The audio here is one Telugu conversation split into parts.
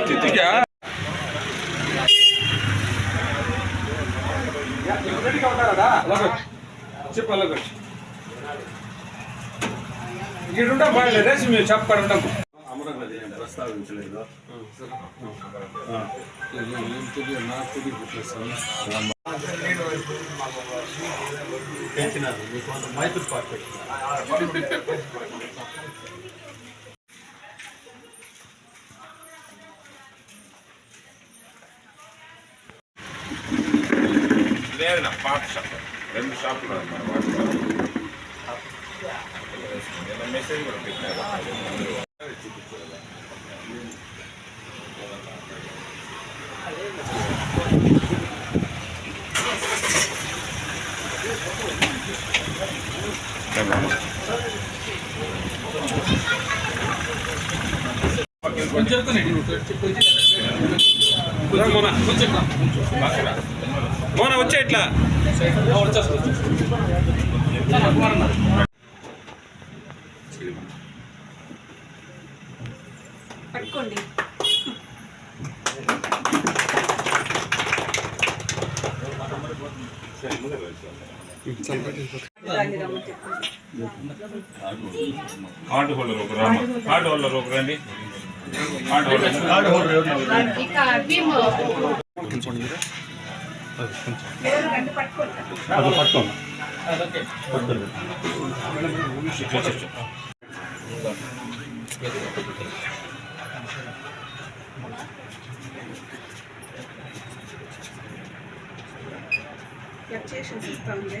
తిత్తికా చెప్పు అలాగొచ్చు ఇక్కడ ఉంటాం బాగా రేసి మీరు చెప్పకుండా ఉంటాం అమరావతి ఏం ప్రస్తావించలేదు పెంచినారు మీకు కొంత మైసూర్ పాక్ పెట్టినారు లేదు నా పాత షాప్ రెండు షాపులు ఉన్నాయి మన వాటిలో. నిన్న మెసేజ్ కూడా పెట్టారు మోనా మోనా వచ్చే ఇట్లా. పట్టుకోండి. కార్డు హోల్డర్ ఒక రామ కార్డు హోల్డర్ ఒక రండి. కార్డు హోల్డర్ ఇక భీమ్ ఎవరు రండి పట్టుకోండి అది పట్టుకోండి ఫ్లక్చుయేషన్స్ ఇస్తా ఉంది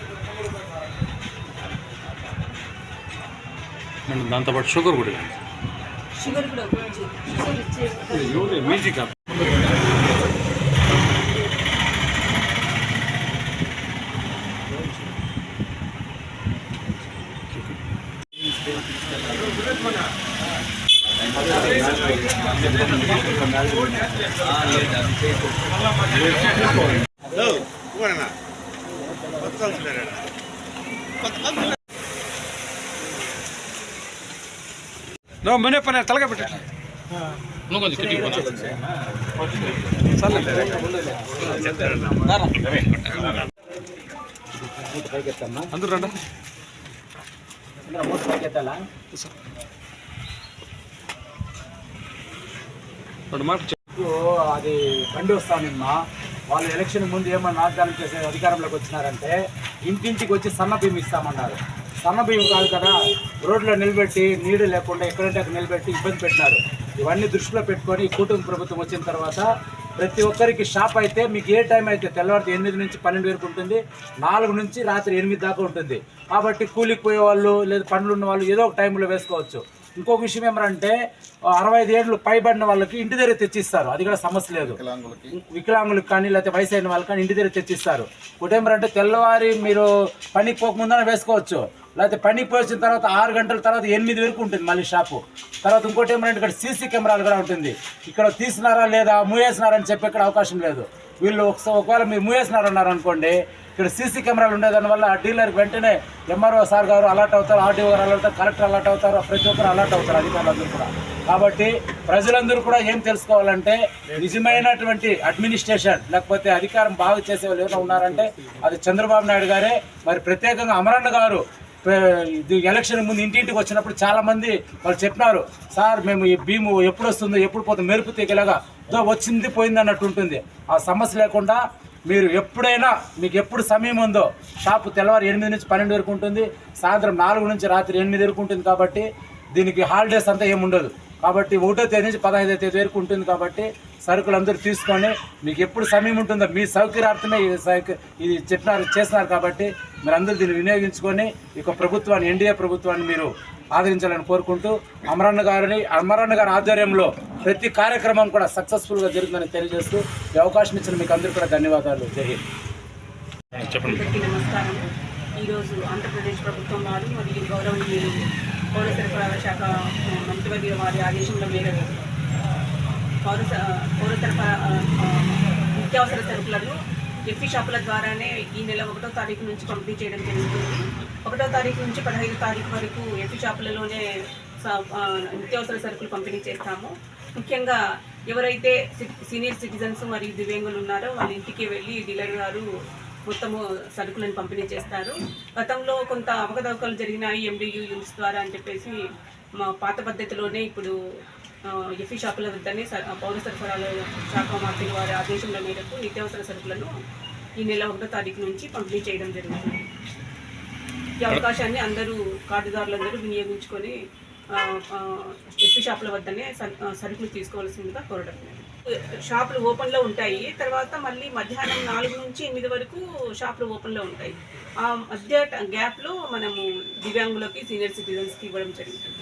అమ్మ దాంతోపాటు షుగర్ కూడా షుగర్ కూడా మ్యూజిక్ నువ్వు మనే పెట్ట. నువ్వు కొంచెం కిటికీ అందరూ రండి. ఇప్పుడు అది బండి వస్తానమ్మా వాళ్ళు ఎలక్షన్ ముందు ఏమన్నా వాగ్దానం చేసే అధికారంలోకి వచ్చినారంటే ఇంటింటికి వచ్చి సన్న బియ్యం ఇస్తామన్నారు. సన్న బియ్యం కాదు కదా రోడ్లో నిలబెట్టి నీళ్ళు లేకుండా ఎక్కడంటే అక్కడ నిలబెట్టి ఇబ్బంది పెట్టినారు. ఇవన్నీ దృష్టిలో పెట్టుకొని కూటమి ప్రభుత్వం వచ్చిన తర్వాత ప్రతి ఒక్కరికి షాప్ అయితే మీకు ఏ టైం అయితే తెల్లవారితే ఎనిమిది నుంచి పన్నెండు వరకు ఉంటుంది నాలుగు నుంచి రాత్రి ఎనిమిది దాకా ఉంటుంది. కాబట్టి కూలికి పోయే వాళ్ళు లేదా పనులు ఉన్న వాళ్ళు ఏదో ఒక టైంలో వేసుకోవచ్చు. ఇంకొక విషయం ఏమంటే అరవై ఐదు ఏళ్ళు పైబడిన వాళ్ళకి ఇంటి దగ్గర తెచ్చిస్తారు. అది కూడా సమస్య లేదు. వికలాంగులకు. కానీ లేకపోతే వయసు అయిన వాళ్ళకి కానీ ఇంటి దగ్గర తెచ్చిస్తారు. ఒకటి ఏమంటే తెల్లవారి మీరు పనికి పోకముందనే వేసుకోవచ్చు. లేకపోతే పని పోసిన తర్వాత ఆరు గంటల తర్వాత ఎనిమిది వరకు ఉంటుంది మళ్ళీ షాపు. తర్వాత ఇంకోటి ఏమంటే ఇక్కడ సీసీ కెమెరాలు కూడా ఉంటుంది. ఇక్కడ తీసినారా లేదా మూయేసినారా అని చెప్పే ఇక్కడ అవకాశం లేదు. వీళ్ళు ఒకసారి ఒకవేళ మీరు మూయేసినారు అనుకోండి ఇక్కడ సీసీ కెమెరాలు ఉండేదాని వల్ల ఆ డీలర్కి వెంటనే ఎంఆర్ఓ సార్ గారు అలర్ట్ అవుతారు ఆర్డీఓ గారు అలర్ట్ అవుతారు కలెక్టర్ అలర్ట్ అవుతారు ప్రతి ఒక్కరు అలర్ట్ అవుతారు అధికారులందరూ కూడా. కాబట్టి ప్రజలందరూ కూడా ఏం తెలుసుకోవాలంటే నిజమైనటువంటి అడ్మినిస్ట్రేషన్ లేకపోతే అధికారం బాగా చేసే వాళ్ళు ఎవరైనా ఉన్నారంటే అది చంద్రబాబు నాయుడు గారే. మరి ప్రత్యేకంగా అమరన్న గారు ఇది ఎలక్షన్ ముందు ఇంటింటికి వచ్చినప్పుడు చాలామంది వాళ్ళు చెప్పినారు సార్ మేము ఈ భీము ఎప్పుడు వస్తుందో ఎప్పుడు పోతుందో మెరుపు తీగలాగా వచ్చింది పోయింది అన్నట్టు ఉంటుంది. ఆ సమస్య లేకుండా మీరు ఎప్పుడైనా మీకు ఎప్పుడు సమయం ఉందో షాపు తెల్లవారు ఎనిమిది నుంచి పన్నెండు వరకు ఉంటుంది సాయంత్రం నాలుగు నుంచి రాత్రి ఎనిమిది వరకు ఉంటుంది కాబట్టి దీనికి హాలిడేస్ అంతా ఏమి ఉండదు కాబట్టి ఒకటో తేదీ నుంచి పదహైదో తేదీ వరకు ఉంటుంది కాబట్టి సరుకులు అందరూ తీసుకొని మీకు ఎప్పుడు సమయం ఉంటుందో మీ సౌకర్యార్థమే ఇది చెప్పినారు చేస్తున్నారు కాబట్టి మీరు అందరూ దీన్ని వినియోగించుకొని ఈ యొక్క ప్రభుత్వాన్ని ఎన్డీఏ ప్రభుత్వాన్ని మీరు ఆదరించాలని కోరుకుంటూ అమరన్న గారిని అమరన్న గారి ఆధ్వర్యంలో ప్రతి కార్యక్రమం కూడా సక్సెస్ఫుల్గా జరుగుతుందని తెలియజేస్తూ ఈ అవకాశం ఇచ్చిన మీకు అందరికీ కూడా ధన్యవాదాలు. జై హింద్. చెప్పండి. నమస్కారం. ఈరోజు ఆంధ్రప్రదేశ్ ప్రభుత్వం వారు మరియు గౌరవనీయులు పౌర సరఫరాల శాఖ వారి ఆదేశంలో మేరకు పౌర స- సరఫరా నిత్యావసర సరుకులను ఎఫ్ఈ షాపుల ద్వారానే ఈ నెల ఒకటో తారీఖు నుంచి పంపిణీ చేయడం జరుగుతుంది. ఒకటో తారీఖు నుంచి పదహైదు తారీఖు వరకు ఎఫ్ఈ షాపులలోనే స- నిత్యావసర సరుకులు పంపిణీ చేస్తాము. ముఖ్యంగా ఎవరైతే సి- సీనియర్ సిటిజన్స్ మరియు దివ్యాంగులు ఉన్నారో వాళ్ళ ఇంటికి వెళ్ళి డీలర్ గారు మొత్తము సరుకులను పంపిణీ చేస్తారు. గతంలో కొంత అవకతవకలు జరిగినాయి ఎండియూ యూనిట్స్ ద్వారా అని చెప్పేసి మా పాత పద్ధతిలోనే ఇప్పుడు ఎఫీ షాపుల వద్దనే స- పౌర సరఫరాల శాఖ మంత్రి వారి ఆదేశంల మేరకు నిత్యావసర సరుకులను ఈ నెల ఒకటో తారీఖు నుంచి పంపిణీ చేయడం జరుగుతుంది ఈ అవకాశాన్ని అందరూ కార్డుదారులందరూ వినియోగించుకొని ఎఫ్పి షాపుల వద్దనే సరుకులు తీసుకోవాల్సిందిగా కోరడం షాపులు ఓపెన్లో ఉంటాయి తర్వాత మళ్ళీ మధ్యాహ్నం నాలుగు నుంచి ఎనిమిది వరకు షాపులు ఓపెన్లో ఉంటాయి. ఆ మధ్య గ్యాప్లో మనము దివ్యాంగులకి సీనియర్ సిటిజన్స్కి ఇవ్వడం జరుగుతుంది.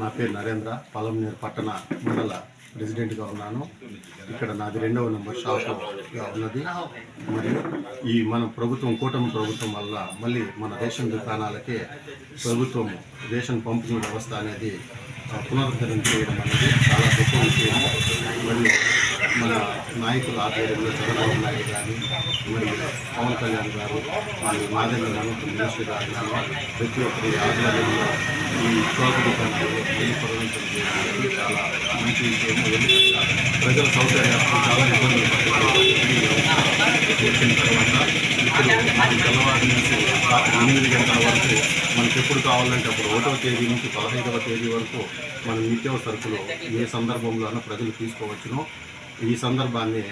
నా పేరు నరేంద్ర పాలమనేరు పట్టణ మండల ప్రెసిడెంట్గా ఉన్నాను. ఇక్కడ నాది రెండవ నెంబర్ షాపుగా ఉన్నది. మరియు ఈ మన ప్రభుత్వం కూటమి ప్రభుత్వం వల్ల మళ్ళీ మన రేషన్ దుకాణాలకే ప్రభుత్వం రేషన్ పంపిణీ వ్యవస్థ అనేది పునరుద్ధరణ చేయడం అనేది చాలా గొప్ప విషయం. మరియు మన నాయకుల ఆధ్వర్యంలో చంద్రబాబు నాయుడు కానీ మరి పవన్ కళ్యాణ్ గారు మరియు మాదేవి మనోహర్ మినిస్టర్ గారు కానీ ప్రతి ఒక్కరి ఆధ్వర్యంలో ఈ చోట దుకాణాలు మళ్ళీ చాలా మంచి విషయం. ఎందుకంటే ప్రజల సౌకర్యార్థం చాలా ఇబ్బందులు పడుతున్నారు. వచ్చిన తర్వాత ఇప్పుడు మనం తెల్లవారి నుంచి రాత్రి ఎనిమిది గంటల వరకు మనకి ఎప్పుడు కావాలంటే అప్పుడు ఒకటో తేదీ నుంచి పదహైదవ తేదీ వరకు మనం నిత్యావసర సరుకులు ఏ సందర్భంలోనూ ప్రజలు తీసుకోవచ్చును. ఈ సందర్భాన్ని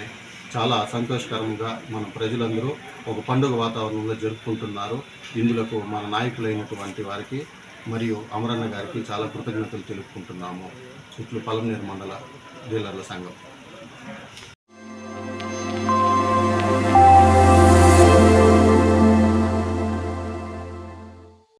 చాలా సంతోషకరంగా మన ప్రజలందరూ ఒక పండుగ వాతావరణంలో జరుపుకుంటున్నారు. ఇందులకు మన నాయకులైనటువంటి వారికి మరియు అమరన్న గారికి చాలా కృతజ్ఞతలు తెలుపుకుంటున్నాము. ఇట్లు పలమనేరు మండల డీలర్ల సంఘం.